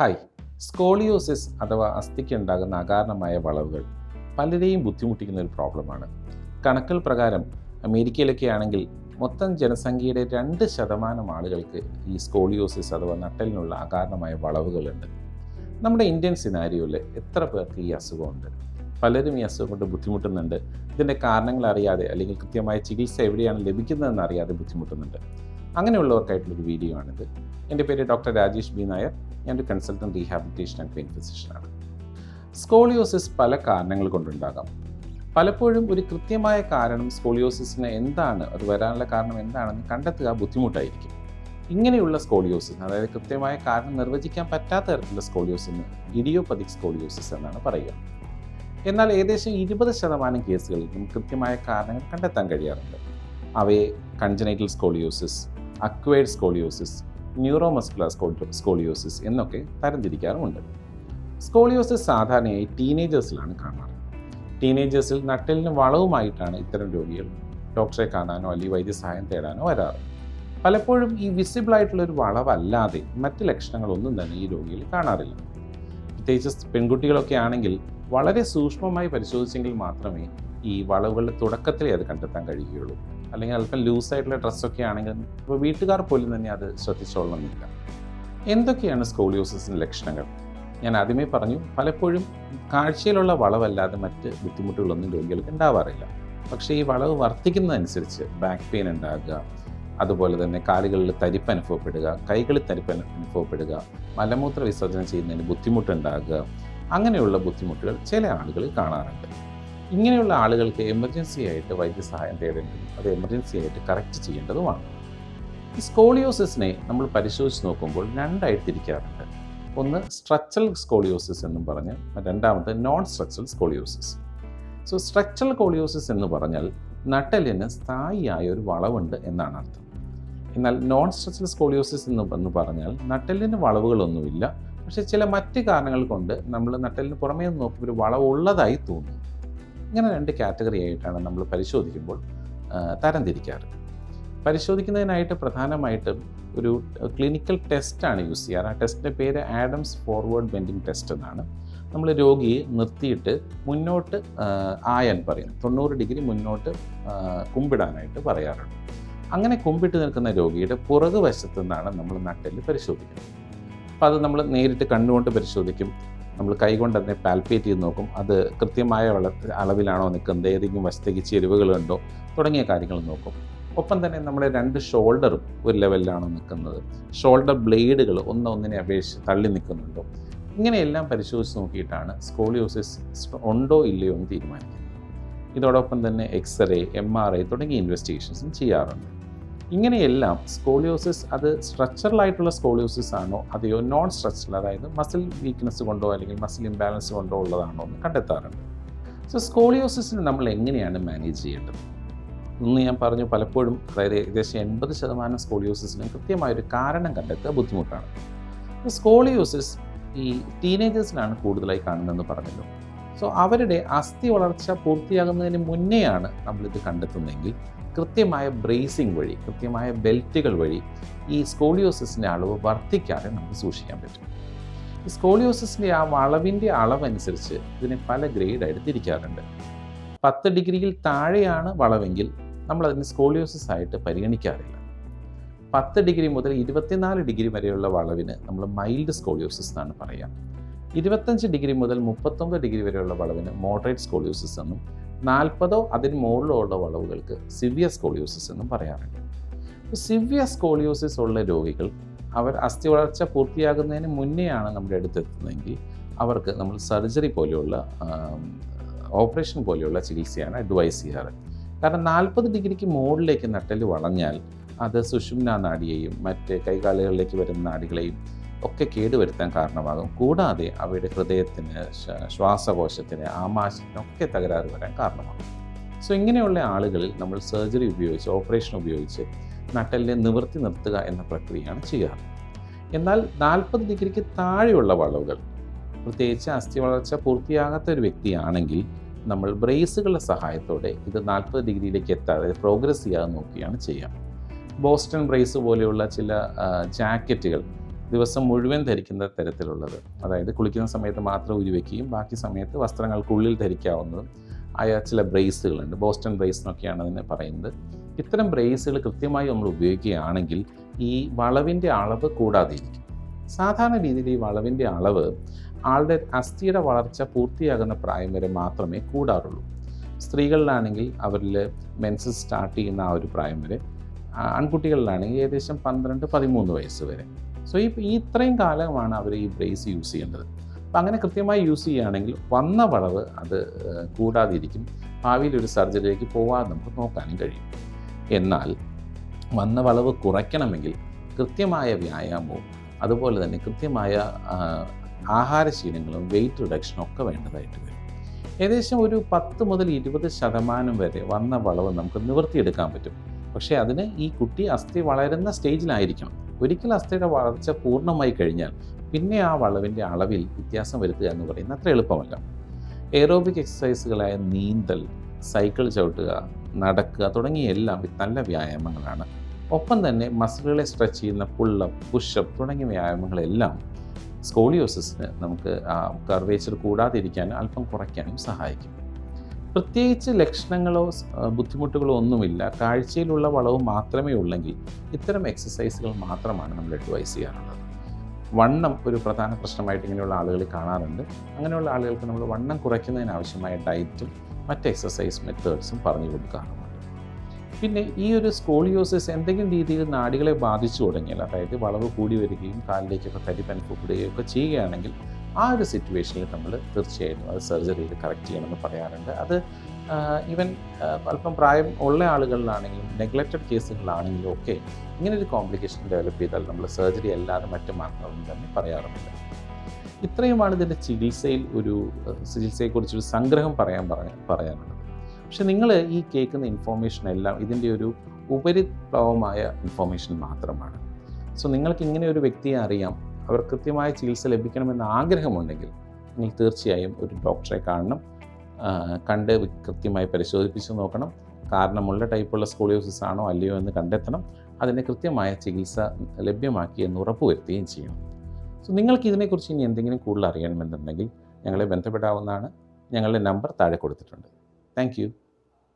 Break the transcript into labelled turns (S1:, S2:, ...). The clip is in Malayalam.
S1: ഹായ്. സ്കോളിയോസിസ് അഥവാ അസ്ഥിക്ക് ഉണ്ടാകുന്ന അകാരണമായ വളവുകൾ പലരെയും ബുദ്ധിമുട്ടിക്കുന്ന ഒരു പ്രോബ്ലമാണ്. കണക്കുകൾ പ്രകാരം അമേരിക്കയിലൊക്കെ ആണെങ്കിൽ മൊത്തം ജനസംഖ്യയുടെ രണ്ട് ശതമാനം ആളുകൾക്ക് ഈ സ്കോളിയോസിസ് അഥവാ നട്ടലിനുള്ള അകാരണമായ വളവുകളുണ്ട്. നമ്മുടെ ഇന്ത്യൻ സിനാരിയോയിൽ എത്ര പേർക്ക് ഈ അസുഖമുണ്ട്? പലരും ഈ അസുഖം കൊണ്ട് ബുദ്ധിമുട്ടുന്നുണ്ട്. ഇതിന്റെ കാരണങ്ങൾ അറിയാതെ അല്ലെങ്കിൽ കൃത്യമായ ചികിത്സ എവിടെയാണ് ലഭിക്കുന്നതെന്ന് അറിയാതെ ബുദ്ധിമുട്ടുന്നുണ്ട്. അങ്ങനെയുള്ളവർക്കായിട്ടുള്ളൊരു വീഡിയോ ആണിത്. എന്റെ പേര് ഡോക്ടർ രാജേഷ് ബി നായർ. ഞാനൊരു കൺസൾട്ടന്റ് റീഹാബിലിറ്റേഷൻ ആൻഡ് പെയിൻ ഫിസിഷ്യനാണ് സ്കോളിയോസിസ് പല കാരണങ്ങൾ കൊണ്ടുണ്ടാകാം. പലപ്പോഴും ഒരു കൃത്യമായ കാരണം സ്കോളിയോസിസിന് എന്താണ് അത് വരാനുള്ള കാരണം എന്താണെന്ന് കണ്ടെത്തുക ബുദ്ധിമുട്ടായിരിക്കും. ഇങ്ങനെയുള്ള സ്കോളിയോസിസ് അതായത് കൃത്യമായ കാരണം നിർവചിക്കാൻ പറ്റാത്ത തരത്തിലുള്ള സ്കോളിയോസിന് ഇഡിയോപതിക് സ്കോളിയോസിസ് എന്നാണ് പറയുക. എന്നാൽ ഏകദേശം ഇരുപത് ശതമാനം നമുക്ക് കൃത്യമായ കാരണങ്ങൾ കണ്ടെത്താൻ കഴിയാറുണ്ട്. അവയെ congenital scoliosis acquired scoliosis neuromuscular scoliosis എന്നൊക്കെ തരംതിരിക്കാറുമുണ്ട്. സ്കോളിയോസിസ് സാധാരണയായി ടീനേജേഴ്സിലാണ് കാണാറ്. ടീനേജേഴ്സിൽ നട്ടലിന് വളവുമായിട്ടാണ് ഇത്തരം രോഗികൾ ഡോക്ടറെ കാണാനോ അല്ലെങ്കിൽ വൈദ്യസഹായം തേടാനോ വരാറ്. പലപ്പോഴും ഈ വിസിബിൾ ആയിട്ടുള്ള ഒരു വളവല്ലാതെ മറ്റ് ലക്ഷണങ്ങളൊന്നും തന്നെ ഈ രോഗിയിൽ കാണാറില്ല. പ്രത്യേകിച്ച് പെൺകുട്ടികളൊക്കെ ആണെങ്കിൽ വളരെ സൂക്ഷ്മമായി പരിശോധിച്ചെങ്കിൽ മാത്രമേ ഈ വളവുകളുടെ തുടക്കത്തിലേ അത് കണ്ടെത്താൻ കഴിയുകയുള്ളൂ. അല്ലെങ്കിൽ അല്പം ലൂസായിട്ടുള്ള ഡ്രസ്സൊക്കെ ആണെങ്കിൽ ഇപ്പോൾ വീട്ടുകാർ പോലും തന്നെ അത് ശ്രദ്ധിച്ചോളണമെന്നില്ല. എന്തൊക്കെയാണ് സ്കോളിയോസിന്റെ ലക്ഷണങ്ങൾ? ഞാൻ ആദ്യമേ പറഞ്ഞു പലപ്പോഴും കാഴ്ചയിലുള്ള വളവല്ലാതെ മറ്റ് ബുദ്ധിമുട്ടുകളൊന്നും രോഗികൾക്ക് ഉണ്ടാവാറില്ല. പക്ഷേ ഈ വളവ് വർദ്ധിക്കുന്നതനുസരിച്ച് ബാക്ക് പെയിൻ ഉണ്ടാകുക അതുപോലെ തന്നെ കാലുകളിൽ തരിപ്പ് അനുഭവപ്പെടുക കൈകളിൽ തരിപ്പ് അനുഭവപ്പെടുക മലമൂത്ര വിസർജനം ചെയ്യുന്നതിന് ബുദ്ധിമുട്ടുണ്ടാകുക അങ്ങനെയുള്ള ബുദ്ധിമുട്ടുകൾ ചില ആളുകളിൽ കാണാറുണ്ട്. ഇങ്ങനെയുള്ള ആളുകൾക്ക് എമർജൻസി ആയിട്ട് വൈദ്യസഹായം തേടേണ്ടതും അത് എമർജൻസി ആയിട്ട് കറക്റ്റ് ചെയ്യേണ്ടതുമാണ്. ഈ സ്കോളിയോസിസിനെ നമ്മൾ പരിശോധിച്ച് നോക്കുമ്പോൾ രണ്ടായിട്ട് തിരിക്കാറുണ്ട് ഒന്ന് സ്ട്രക്ചറൽ സ്കോളിയോസിസ് എന്നും പറഞ്ഞ് രണ്ടാമത് non structural scoliosis so structural scoliosis എന്ന് പറഞ്ഞാൽ നട്ടലിന് സ്ഥായിയായ ഒരു വളവുണ്ട് എന്നാണ് അർത്ഥം. എന്നാൽ നോൺ സ്ട്രക്ചറൽ സ്കോളിയോസിസ് എന്ന് എന്ന് പറഞ്ഞാൽ നട്ടലിന് വളവുകളൊന്നുമില്ല. പക്ഷേ ചില മറ്റ് കാരണങ്ങൾ കൊണ്ട് നമ്മൾ നട്ടലിന് പുറമേ നോക്കുമ്പോൾ ഒരു വളവുള്ളതായി തോന്നുന്നു. തോന്നും ഇങ്ങനെ രണ്ട് കാറ്റഗറി ആയിട്ടാണ് നമ്മൾ പരിശോധിക്കുമ്പോൾ തരംതിരിക്കാറ്. പരിശോധിക്കുന്നതിനായിട്ട് പ്രധാനമായിട്ടും ഒരു ക്ലിനിക്കൽ ടെസ്റ്റാണ് യൂസ് ചെയ്യാറ്. ആ ടെസ്റ്റിന്റെ പേര് ആഡംസ് ഫോർവേഡ് ബെൻഡിങ് ടെസ്റ്റ് എന്നാണ്. നമ്മൾ രോഗിയെ നിർത്തിയിട്ട് മുന്നോട്ട് ആയാൻ പറയും. തൊണ്ണൂറ് ഡിഗ്രി മുന്നോട്ട് കുമ്പിടാനായിട്ട് പറയാറുണ്ട്. അങ്ങനെ കുമ്പിട്ട് നിൽക്കുന്ന രോഗിയുടെ പുറകു വശത്തു നിന്നാണ് നമ്മൾ നട്ടെല്ല് പരിശോധിക്കുന്നത്. അപ്പോൾ അത് നമ്മൾ നേരിട്ട് കണ്ണുകൊണ്ട് പരിശോധിക്കും. നമ്മൾ കൈകൊണ്ട് അതിനെ പാൽപ്പേറ്റ് ചെയ്ത് നോക്കും. അത് കൃത്യമായ അളവിലാണോ നിൽക്കുന്നത്? ഏതെങ്കിലും വശത്തേക്ക് ചെരുവുകളുണ്ടോ തുടങ്ങിയ കാര്യങ്ങൾ നോക്കും. ഒപ്പം തന്നെ നമ്മുടെ രണ്ട് ഷോൾഡറും ഒരു ലെവലിലാണോ നിൽക്കുന്നത്. ഷോൾഡർ ബ്ലേഡുകൾ ഒന്ന് ഒന്നിനെ അപേക്ഷിച്ച് തള്ളി നിൽക്കുന്നുണ്ടോ? ഇങ്ങനെയെല്ലാം പരിശോധിച്ച് നോക്കിയിട്ടാണ് സ്കോളിയോസിസ് ഉണ്ടോ ഇല്ലയോ എന്ന് തീരുമാനിക്കുന്നത്. ഇതോടൊപ്പം തന്നെ എക്സ്റേ എം ആർ ഐ തുടങ്ങിയ ഇൻവെസ്റ്റിഗേഷൻസും ചെയ്യാറുണ്ട്. ഇങ്ങനെയെല്ലാം സ്കോളിയോസിസ് അത് സ്ട്രക്ചറൽ ആയിട്ടുള്ള സ്കോളിയോസിസ് ആണോ? അതെയോ നോൺ സ്ട്രക്ചറൽ അതായത് മസിൽ വീക്ക്നെസ് കൊണ്ടോ അല്ലെങ്കിൽ മസിൽ ഇംബാലൻസ് കൊണ്ടോ ഉള്ളതാണോ എന്ന് കണ്ടെത്താറുണ്ട്. സോ സ്കോളിയോസിസിന് നമ്മൾ എങ്ങനെയാണ് മാനേജ് ചെയ്യേണ്ടത്? ഇന്ന് ഞാൻ പറഞ്ഞു പലപ്പോഴും അതായത് ഏകദേശം എൺപത് ശതമാനം സ്കോളിയോസിസിന് കൃത്യമായൊരു കാരണം കണ്ടെത്തുക ബുദ്ധിമുട്ടാണ്. സ്കോളിയോസിസ് ഈ ടീനേജേഴ്സിനാണ് കൂടുതലായി കാണുന്നതെന്ന് പറഞ്ഞല്ലോ. സോ അവരുടെ അസ്ഥി വളർച്ച പൂർത്തിയാകുന്നതിന് മുന്നെയാണ് നമ്മളിത് കണ്ടെത്തുന്നതെങ്കിൽ കൃത്യമായ ബ്രേസിംഗ് വഴി കൃത്യമായ ബെൽറ്റുകൾ വഴി ഈ സ്കോളിയോസിസിന്റെ അളവ് വർദ്ധിക്കാതെ നമുക്ക് സൂക്ഷിക്കാൻ പറ്റും. ഈ സ്കോളിയോസിസിന്റെ ആ വളവിന്റെ അളവനുസരിച്ച് ഇതിനെ പല ഗ്രേഡായിട്ട് തിരിക്കാറുണ്ട്. പത്ത് ഡിഗ്രിയിൽ താഴെയാണ് വളവെങ്കിൽ നമ്മളതിന് സ്കോളിയോസിസ് ആയിട്ട് പരിഗണിക്കാറില്ല. പത്ത് ഡിഗ്രി മുതൽ ഇരുപത്തിനാല് ഡിഗ്രി വരെയുള്ള വളവിന് നമ്മൾ മൈൽഡ് സ്കോളിയോസിസ് എന്നാണ് പറയുക. ഇരുപത്തഞ്ച് ഡിഗ്രി മുതൽ മുപ്പത്തൊമ്പത് ഡിഗ്രി വരെയുള്ള വളവിന് മോഡറേറ്റ് സ്കോളിയോസിസ് എന്നും നാൽപ്പതോ അതിന് മുകളിലോ ഉള്ള വളവുകൾക്ക് സിവിയർ സ്കോളിയോസിസ് എന്നും പറയാറുണ്ട്. സിവിയർ സ്കോളിയോസിസ് ഉള്ള രോഗികൾ അവർ അസ്ഥി വളർച്ച പൂർത്തിയാകുന്നതിന് മുന്നെയാണ് നമ്മുടെ അടുത്തെത്തുന്നതെങ്കിൽ അവർക്ക് നമ്മൾ സർജറി പോലെയുള്ള ഓപ്പറേഷൻ പോലെയുള്ള ചികിത്സയാണ് അഡ്വൈസ് ചെയ്യാറ്. കാരണം നാൽപ്പത് ഡിഗ്രിക്ക് മുകളിലേക്ക് നട്ടൽ വളഞ്ഞാൽ അത് സുഷുമ്ന നാടിയെയും മറ്റ് കൈകാലുകളിലേക്ക് വരുന്ന നാഡികളെയും ഒക്കെ കേടുവരുത്താൻ കാരണമാകും. കൂടാതെ അവയുടെ ഹൃദയത്തിന് ശ്വ- ശ്വാസകോശത്തിന് ആമാശത്തിനൊക്കെ തകരാറ് വരാൻ കാരണമാകും. സോ ഇങ്ങനെയുള്ള ആളുകളിൽ നമ്മൾ സർജറി ഉപയോഗിച്ച് ഓപ്പറേഷൻ ഉപയോഗിച്ച് നട്ടലിനെ നിവർത്തി നിർത്തുക എന്ന പ്രക്രിയയാണ് ചെയ്യാറ് എന്നാൽ നാൽപ്പത് ഡിഗ്രിക്ക് താഴെയുള്ള വളവുകൾ പ്രത്യേകിച്ച് അസ്ഥി വളർച്ച പൂർത്തിയാകാത്ത ഒരു വ്യക്തിയാണെങ്കിൽ നമ്മൾ ബ്രേസുകളുടെ സഹായത്തോടെ ഇത് നാൽപ്പത് ഡിഗ്രിയിലേക്ക് എത്താതെ പ്രോഗ്രസ് ചെയ്യാതെ നോക്കിയാണ് ചെയ്യുക. ബോസ്റ്റൺ ബ്രേസ് പോലെയുള്ള ചില ജാക്കറ്റുകൾ ദിവസം മുഴുവൻ ധരിക്കുന്ന തരത്തിലുള്ളത്. അതായത് കുളിക്കുന്ന സമയത്ത് മാത്രം ഉരുവയ്ക്കുകയും ബാക്കി സമയത്ത് വസ്ത്രങ്ങൾക്കുള്ളിൽ ധരിക്കാവുന്നതും ആയ ചില ബ്രേസുകളുണ്ട്. ബോസ്റ്റൺ ബ്രേസ് എന്നൊക്കെയാണ് അതിനെ പറയുന്നത്. ഇത്തരം ബ്രേസുകൾ കൃത്യമായി നമ്മൾ ഉപയോഗിക്കുകയാണെങ്കിൽ ഈ വളവിന്റെ അളവ് കൂടാതെ ഇരിക്കും സാധാരണ രീതിയിൽ ഈ വളവിന്റെ അളവ് ആളുടെ അസ്ഥിയുടെ വളർച്ച പൂർത്തിയാകുന്ന പ്രായം വരെ മാത്രമേ കൂടാറുള്ളൂ. സ്ത്രീകളിലാണെങ്കിൽ അവരിൽ മെൻസസ് സ്റ്റാർട്ട് ചെയ്യുന്ന ആ ഒരു പ്രായം വരെ ആൺകുട്ടികളിലാണെങ്കിൽ ഏകദേശം പന്ത്രണ്ട് പതിമൂന്ന് വയസ്സ് വരെ. സോ ഈ ഇത്രയും കാലമാണ് അവർ ഈ ബ്രേസ് യൂസ് ചെയ്യേണ്ടത് അപ്പം അങ്ങനെ കൃത്യമായി യൂസ് ചെയ്യുകയാണെങ്കിൽ വന്ന വളവ് അത് കൂടാതിരിക്കും. ഭാവിയിൽ ഒരു സർജറിയിലേക്ക് പോകാതെ നമുക്ക് നോക്കാനും കഴിയും. എന്നാൽ വന്ന വളവ് കുറയ്ക്കണമെങ്കിൽ കൃത്യമായ വ്യായാമവും അതുപോലെ തന്നെ കൃത്യമായ ആഹാരശീലങ്ങളും വെയിറ്റ് റിഡക്ഷനും ഒക്കെ വേണ്ടതായിട്ട് വരും. ഏകദേശം ഒരു പത്ത് മുതൽ ഇരുപത് ശതമാനം വരെ വന്ന വളവ് നമുക്ക് നിവർത്തിയെടുക്കാൻ പറ്റും. പക്ഷേ അതിന് ഈ കുട്ടി അസ്ഥി വളരുന്ന സ്റ്റേജിലായിരിക്കണം ഒരിക്കൽ അസ്ഥിയുടെ വളർച്ച പൂർണമായി കഴിഞ്ഞാൽ പിന്നെ ആ വളവിന്റെ അളവിൽ വ്യത്യാസം വരുത്തുക എന്ന് പറയുന്നത് അത്ര എളുപ്പമല്ല. എയറോബിക് എക്സസൈസുകളായ നീന്തൽ സൈക്കിൾ ചവിട്ടുക നടക്കുക തുടങ്ങിയ എല്ലാം നല്ല വ്യായാമങ്ങളാണ്. ഒപ്പം തന്നെ മസിലുകളെ സ്ട്രെച്ച് ചെയ്യുന്ന പുള്ളപ്പ് പുഷപ്പ് തുടങ്ങിയ വ്യായാമങ്ങളെല്ലാം സ്കോളിയോസിസിന് നമുക്ക് കർവേച്ചർ കൂടാതിരിക്കാൻ അല്പം കുറയ്ക്കാനും സഹായിക്കും. പ്രത്യേകിച്ച് ലക്ഷണങ്ങളോ ബുദ്ധിമുട്ടുകളോ ഒന്നുമില്ല. കാഴ്ചയിലുള്ള വളവ് മാത്രമേ ഉള്ളെങ്കിൽ ഇത്തരം എക്സസൈസുകൾ മാത്രമാണ് നമ്മൾ അഡ്വൈസ് ചെയ്യാറുള്ളത്. വണ്ണം ഒരു പ്രധാന പ്രശ്നമായിട്ട് ഇങ്ങനെയുള്ള ആളുകൾ കാണാറുണ്ട്. അങ്ങനെയുള്ള ആളുകൾക്ക് നമ്മൾ വണ്ണം കുറയ്ക്കുന്നതിന് ആവശ്യമായ ഡയറ്റും മറ്റ് എക്സസൈസ് മെത്തേഡ്സും പറഞ്ഞു കൊടുക്കാറുണ്ട്. പിന്നെ ഈ ഒരു സ്കോളിയോസിസ് എന്തെങ്കിലും രീതിയിൽ നാടികളെ ബാധിച്ചു തുടങ്ങിയാൽ അതായത് വളവ് കൂടി വരികയും കാലിലേക്കൊക്കെ തരിപ്പ് ഒക്കെ ചെയ്യുകയാണെങ്കിൽ ആ ഒരു സിറ്റുവേഷനിൽ നമ്മൾ തീർച്ചയായിട്ടും അത് സർജറി ചെയ്ത് കറക്റ്റ് ചെയ്യണമെന്ന് പറയാറുണ്ട്. അത് ഈവൻ അല്പം പ്രായം ഉള്ള ആളുകളിലാണെങ്കിലും നെഗ്ലക്റ്റഡ് കേസുകളിലാണെങ്കിലും ഒക്കെ ഇങ്ങനെ ഒരു കോംപ്ലിക്കേഷൻ ഡെവലപ്പ് ചെയ്താൽ നമ്മൾ സർജറി അല്ലാതെ മറ്റു മാർഗങ്ങളൊന്നും തന്നെ പറയാറുമില്ല ഇത്രയുമാണ് ഇതിന്റെ ചികിത്സയിൽ ഒരു ചികിത്സയെക്കുറിച്ചൊരു സംഗ്രഹം പറയാൻ പറഞ്ഞ പറയാനുള്ളത്. പക്ഷെ നിങ്ങൾ ഈ കേൾക്കുന്ന ഇൻഫോർമേഷൻ എല്ലാം ഇതിന്റെ ഒരു ഉപരിപ്ലവമായ ഇൻഫോർമേഷൻ മാത്രമാണ്. സോ നിങ്ങൾക്ക് ഇങ്ങനെ ഒരു വ്യക്തിയെ അറിയാം അവർ കൃത്യമായ ചികിത്സ ലഭിക്കണമെന്ന് ആഗ്രഹമുണ്ടെങ്കിൽ നിങ്ങൾ തീർച്ചയായും ഒരു ഡോക്ടറെ കാണണം. കണ്ട് കൃത്യമായി പരിശോധിപ്പിച്ച് നോക്കണം. കാരണമുള്ള ടൈപ്പുള്ള സ്കോളിയോസിസ് ആണോ അല്ലയോ എന്ന് കണ്ടെത്തണം. അതിന് കൃത്യമായ ചികിത്സ ലഭ്യമാക്കി എന്ന് ഉറപ്പുവരുത്തുകയും ചെയ്യണം. സോ നിങ്ങൾക്ക് ഇതിനെക്കുറിച്ച് ഇനി എന്തെങ്കിലും കൂടുതൽ അറിയണമെന്നുണ്ടെങ്കിൽ ഞങ്ങളെ ബന്ധപ്പെടാവുന്നതാണ്. ഞങ്ങളുടെ നമ്പർ താഴെ കൊടുത്തിട്ടുണ്ട്. താങ്ക്